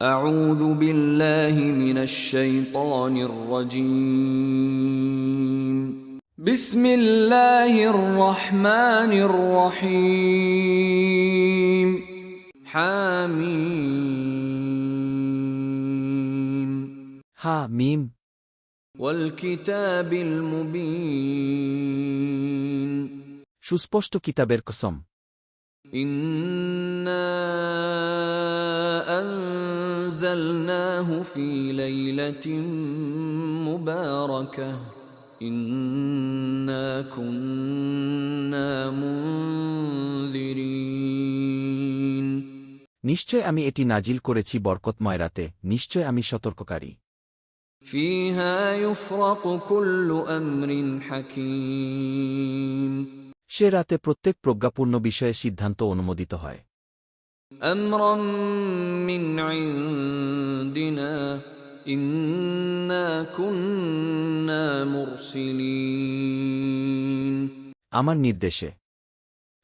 أعوذ بالله من الشيطان الرجيم بسم الله الرحمن الرحيم حميم হা মিম والكتاب المبين সুস্পষ্ট কিতাবের কসম إنا أنزلناه في ليلة مباركة إنا كنا منذرين নিশ্চয় আমি এটি নাজিল করেছি বরকতময় রাতে নিশ্চয় আমি সতর্ককারী فيها يفرق كل أمر حكيم সে রাতে প্রত্যেক প্রজ্ঞাপূর্ণ বিষয়ে সিদ্ধান্ত অনুমোদিত হয় أمرا من عندنا إنا كنا مرسلين আমার নির্দেশে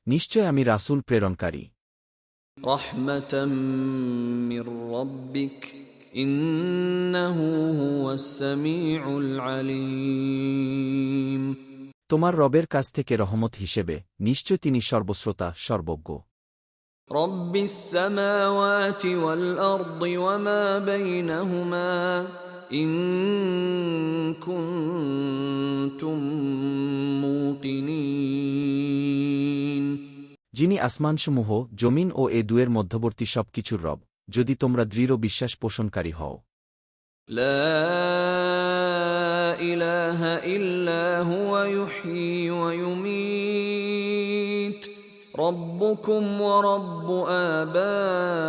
নিশ্চয় আমি রাসূল প্রেরণকারী رحمة من ربك إنه هو السميع العليم তোমার রবের কাছ থেকে রহমত হিসেবে নিশ্চয় তিনি সর্বশ্রোতা সর্বজ্ঞ رب السماوات والأرض وما بينهما إن كنتم موقنين যিনি আসমানসমূহ জমিন ও এ দুয়ের মধ্যবর্তী সবকিছুর রব যদি তোমরা দৃঢ় বিশ্বাস পোষণকারী হও لا إله إلا هو يحيي ربكم ورب آبائكم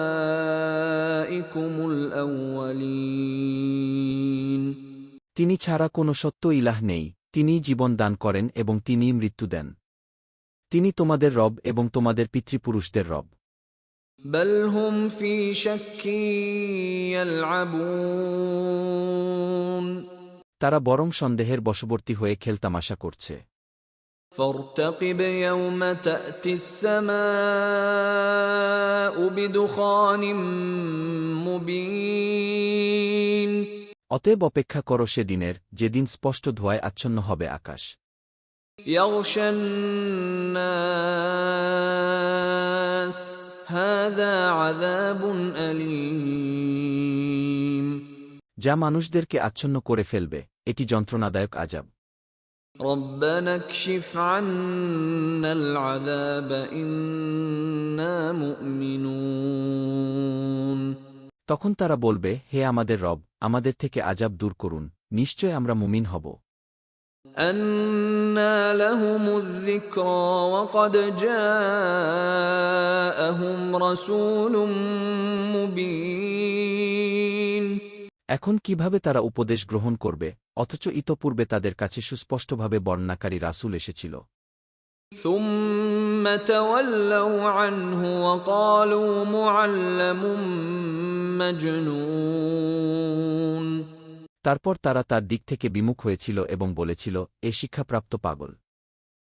الأولين তিনি ছাড়া কোনো সত্য ইলাহ নেই তিনিই জীবন দান করেন এবং তিনিই মৃত্যু দেন তিনি তোমাদের রব এবং তোমাদের পিতৃপুরুষদের রব بل هم في شك يلعبون তারা বরং সন্দেহের বশবর্তী হয়ে খেলতামাশা করছে فارتقب يوم تأتي السماء بدخان مبين অতএব অপেক্ষা করো সেদিনের যেদিন স্পষ্ট ধোয়ায় আচ্ছন্ন হবে আকাশ يغشى الناس هذا عذاب أليم যা মানুষদেরকে আচ্ছন্ন করে ফেলবে এটি যন্ত্রণাদায়ক আজাব ربنا اكشف عنا العذاب إنا مؤمنون তখন তারা বলবে হে আমাদের রব আমাদের থেকে আজাব দূর করুন নিশ্চয় আমরা মুমিন হব أنى لهم الذكرى وقد جاءهم رسول مبين এখন কিভাবে তারা উপদেশ গ্রহণ করবে অথচ ইতপূর্বে তাদের কাছে সুস্পষ্টভাবে বর্ণনাকারী রাসূল এসেছিল ثم تولوا عنه وقالوا معلم مجنون তারপর তারা তার দিক থেকে বিমুখ হয়েছিল এবং বলেছিল এ শিক্ষাপ্রাপ্ত পাগল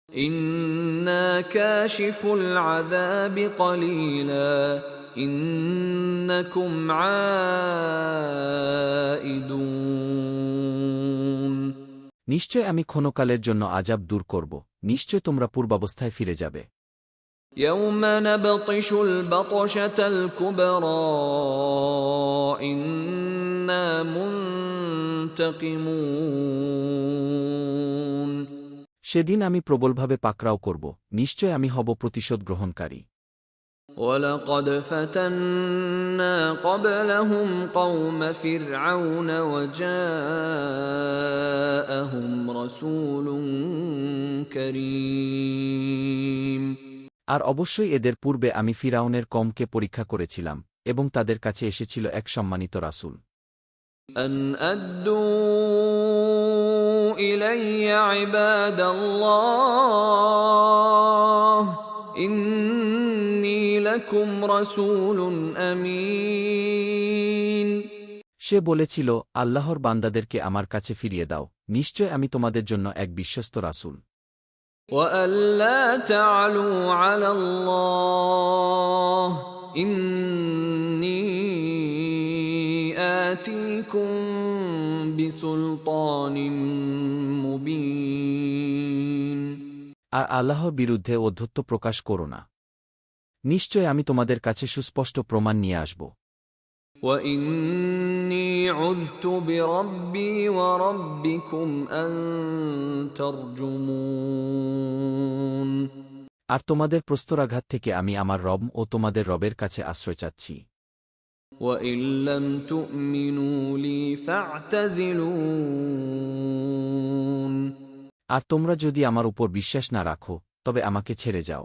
إنا كاشف العذاب قليلا إنكم عائدون নিশ্চয় আমি ক্ষণকালের জন্য আজাব দূর করব নিশ্চয় তোমরা পূর্বাবস্থায় ফিরে যাবে يوم نبطش البطشة الكبرى إنا منتقمون সেদিন আমি প্রবলভাবে পাকড়াও করব নিশ্চয় আমি হব প্রতিশোধ গ্রহণকারী ولقد فتنا قبلهم قوم فرعون وجاءهم رسول كريم আর অবশ্যই এদের পূর্বে আমি ফিরাউনের কমকে পরীক্ষা করেছিলাম এবং তাদের কাছে এসেছিল এক সম্মানিত রাসূল أن أدوا إلي عباد الله إني لكم رسول أمين সে বলেছিল আল্লাহর বান্দাদেরকে আমার কাছে ফিরিয়ে দাও নিশ্চয় আমি তোমাদের জন্য এক বিশ্বস্ত রাসূল وألا تعلوا على الله إني ياتيكم بسلطان مبين আর আল্লাহর বিরুদ্ধে অধ্যত্ব প্রকাশ করো না নিশ্চয় আমি তোমাদের কাছে সুস্পষ্ট প্রমাণ নিয়ে আসব واني عذت بربي وربكم ان ترجمون আর তোমাদের প্রস্তরাঘাত থেকে আমি আমার রব ও তোমাদের রবের কাছে আশ্রয় চাচ্ছি وان لم تؤمنوا لي فاعتزلون আর তোমরা যদি আমার উপর বিশ্বাস না রাখো তবে আমাকে ছেড়ে যাও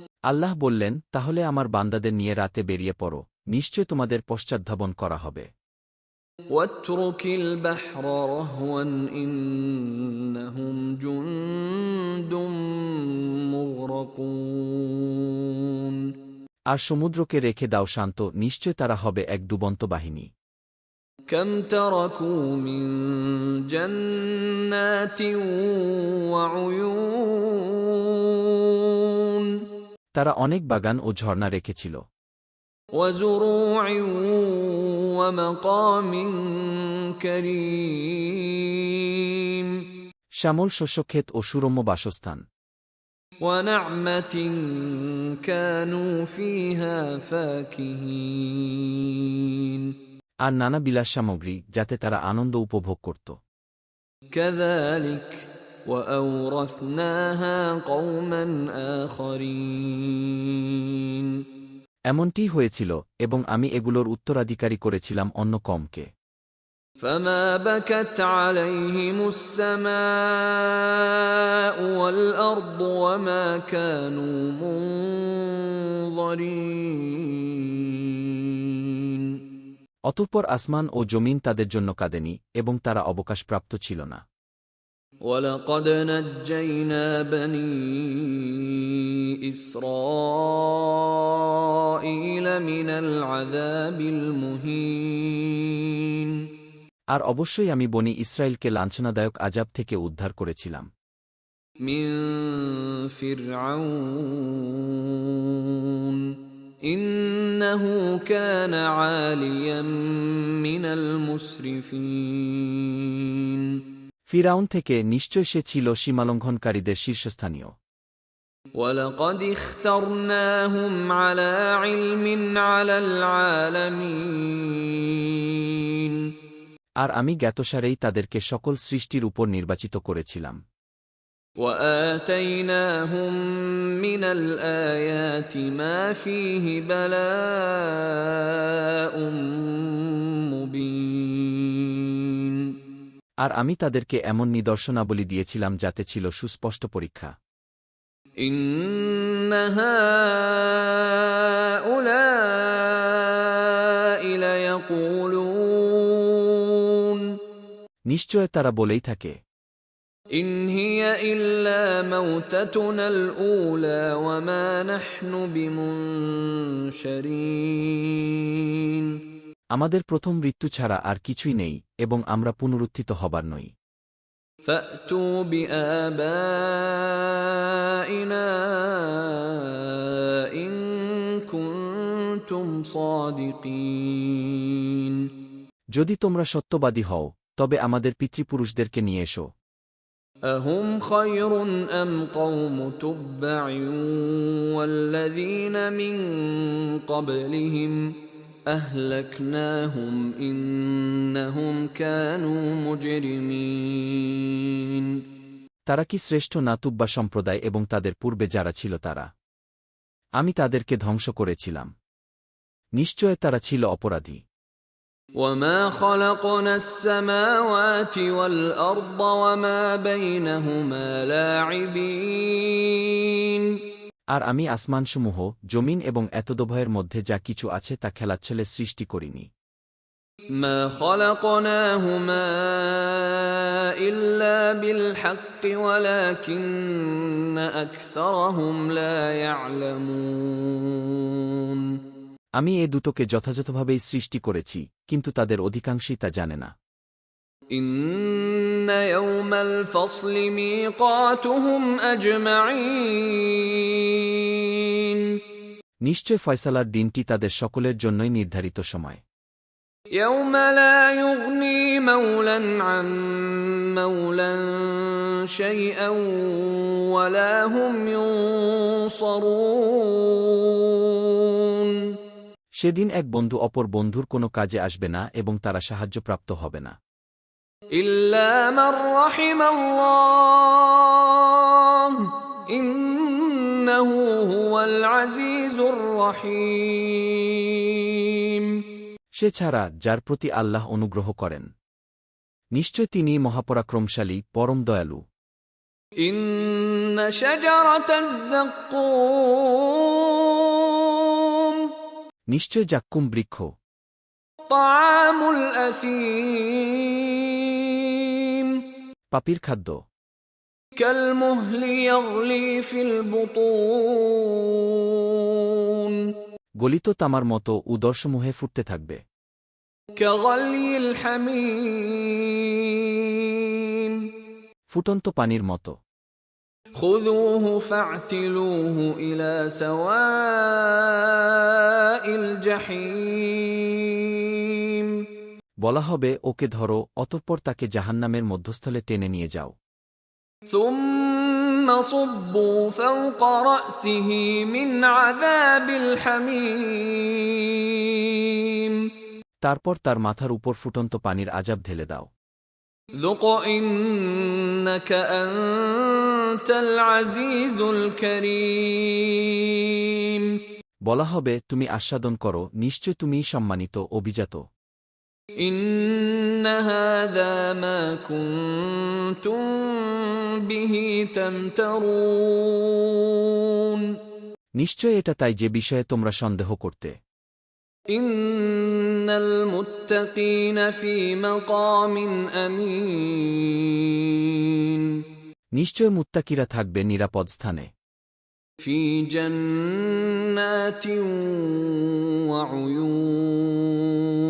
আল্লাহ বললেন তাহলে আমার বান্দাদের নিয়ে রাতে বেরিয়ে পড়ো নিশ্চয় তোমাদের পশ্চাদ্ধাবন করা হবে واترك البحر رهوا انهم جند مغرقون আর সমুদ্রকে রেখে দাও শান্ত নিশ্চয় তারা হবে এক ডুবন্ত বাহিনী كم تركوا من جنات وعيون তারা অনেক বাগান ও ঝর্ণা রেখেছিল وزروع ومقام كريم শ্যামল শস্যক্ষেত ও সুরম্য বাসস্থান ونعمة كانوا فيها فاكهين আর নানা বিলাস সামগ্রী যাতে তারা আনন্দ উপভোগ করত كذلك وأورثناها قوما آخرين এমনটি হয়েছিল এবং আমি এগুলোর উত্তরাধিকারী করেছিলাম অন্য কমকে فما بكت عليهم السماء والأرض وما كانوا منظرين অতঃপর আসমান ও জমিন তাদের জন্য কাঁদেনি এবং তারা অবকাশপ্রাপ্ত ছিল না ولقد نجينا بني إسرائيل من العذاب المهين আর অবশ্যই আমি বনি ইসরায়েলকে লাঞ্ছনাদায়ক আজাব থেকে উদ্ধার করেছিলাম من فرعون إنه كان عاليا من المسرفين ফিরাউন থেকে নিশ্চয় সে ছিল সীমালঙ্ঘনকারীদের শীর্ষস্থানীয় ولقد اخترناهم على علم على العالمين আর আমি জ্ঞাতসারেই তাদেরকে সকল সৃষ্টির উপর নির্বাচিত করেছিলাম واتيناهم من الايات ما فيه بلاء مبين আর আমি তাদেরকে এমন নিদর্শনাবলী দিয়েছিলাম যাতে ছিল সুস্পষ্ট পরীক্ষা। নিশ্চয় তারা বলেই থাকে। ইনহিয়া هي الا موتتنا الاولى وما نحن بمنشرين আমাদের প্রথম মৃত্যু ছাড়া আর কিছুই নেই এবং আমরা পুনরুত্থিত হবার নই فاتوا بابائنا ان كنتم صادقين যদি তোমরা সত্যবাদী হও তবে আমাদের পিতৃপুরুষদেরকে নিয়ে এসো اهم خير ام قوم تبع والذين من قبلهم اهلكناهم انهم كانوا مجرمين তারা কি শ্রেষ্ঠ নাতুব্বা সম্প্রদায় এবং তাদের পূর্বে যারা ছিল তারা আমি তাদেরকে ধ্বংস করেছিলাম নিশ্চয় তারা ছিল অপরাধী وما خلقنا السماوات والارض وما بينهما لاعبين আর আমি আসমানসমূহ জমিন এবং এতদভয়ের মধ্যে যা কিছু আছে তা খেলাচ্ছলে সৃষ্টি করিনি ما خلقناهما إلا بالحق ولكن أكثرهم لا يعلمون আমি এ দুটোকে যথাযথভাবেই সৃষ্টি করেছি কিন্তু তাদের অধিকাংশই তা জানে না إن يوم الفصل ميقاتهم أجمعين নিশ্চয় ফয়সালার দিনটি তাদের সকলের জন্যই নির্ধারিত সময় يوم لا يغني مولا عن مولا شيئا ولا هم ينصرون সেদিন এক বন্ধু অপর বন্ধুর কোনো কাজে আসবে না এবং তারা সাহায্যপ্রাপ্ত হবে না إلا من رحم الله إنه هو العزيز الرحيم সে ছাড়া যার প্রতি আল্লাহ অনুগ্রহ করেন নিশ্চয় তিনি মহাপরাক্রমশালী পরম দয়ালু إن شجرة الزقوم নিশ্চয় জাক্কুম বৃক্ষ طعام الأثيم পাপির খাদ্য كالمهل يغلي في البطون গলিত তামার মতো উদর্শমুহে ফুটতে থাকবে كغلي الحميم ফুটন্ত পানির মতো خذوه فاعتلوه إلى سواء الجحيم বলা হবে ওকে ধরো অতঃপর তাকে জাহান্নামের মধ্যস্থলে টেনে নিয়ে যাও। তারপর তার মাথার উপর ফুটন্ত পানির আজাব ঢেলে দাও। বলা হবে তুমি আস্বাদন করো নিশ্চয় তুমি সম্মানিত অভিজাত। إن هذا ما كنتم به تمترون নিশ্চয় এটা তাই যে বিষয়ে তোমরা সন্দেহ করতে إن المتقين في مقام أمين নিশ্চয় মুত্তাকিরা থাকবে নিরাপদ স্থানে في جنات وعيون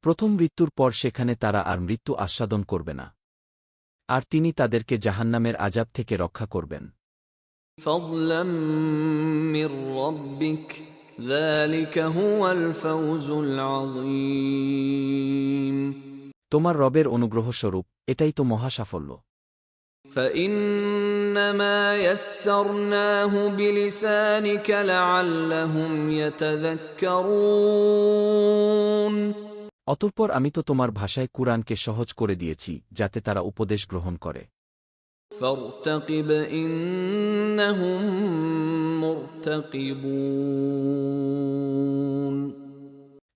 প্রথম মৃত্যুর পর সেখানে তারা আর মৃত্যু আস্বাদন করবে না আর তিনি তাদেরকে জাহান্নামের আজাব থেকে রক্ষা করবেন فضلا من ربك ذلك هو الفوز العظيم তোমার রবের অনুগ্রহস্বরূপ এটাই তো মহা সাফল্য فإنما يسرناه بلسانك لعلهم يتذكرون অতঃপর আমি তো তোমার ভাষায় কুরআনকে সহজ করে দিয়েছি যাতে তারা উপদেশ গ্রহণ করে।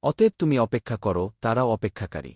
অতএব তুমি অপেক্ষা করো তারাও অপেক্ষাকারী।